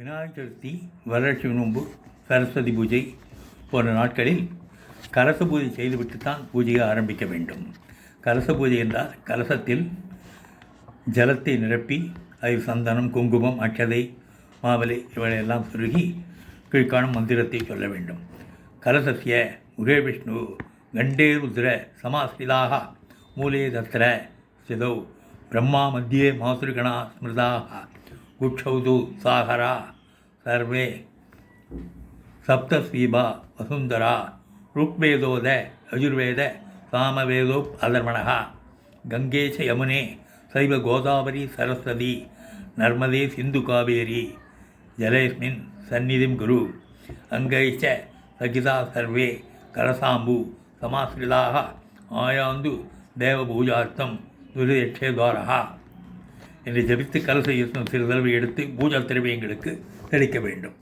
விநாயகர் சதுர்த்தி வரலட்சுமி நோன்பு சரஸ்வதி பூஜை போன்ற நாட்களில் கலச பூஜை செய்துவிட்டு தான் பூஜையை ஆரம்பிக்க வேண்டும். கலச பூஜை என்றால் கலசத்தில் ஜலத்தை நிரப்பி அது சந்தனம் குங்குமம் அட்சதை மாவிலை இவையெல்லாம் சுருகி கீழ்காணும் மந்திரத்தை சொல்ல வேண்டும். கலசசிய முகே விஷ்ணு கண்டே ருத்ர சமாஸ்திதாக மூலே தத்திர ஸ்திதௌ பிரம்மா மத்தியே மாசுருகணா ஸ்மிருதாக குட்சௌது சாகரா சர்வே சப்தஸ்வீபா வசுந்தரா ருக்வேதோத யஜுர்வேத சாமவேதோ அதர்மணः கங்கே யமுனே சைவ கோதாவரி சரஸ்வதி நர்மதே சிந்து காவேரி ஜலேஸ்மின் சந்நிதிம் குரு. அங்கைச்ச சகிதா சர்வே கரசாம்பு சமாஸ்ரிதாக ஆயாந்து தேவபூஜார்த்தம் துரிதட்சே துவாரா என்று ஜபித்து கலசை யுத்தம் சிறிதளவு எடுத்து பூஜா திரவியங்களுக்கு தெளிக்க வேண்டும்.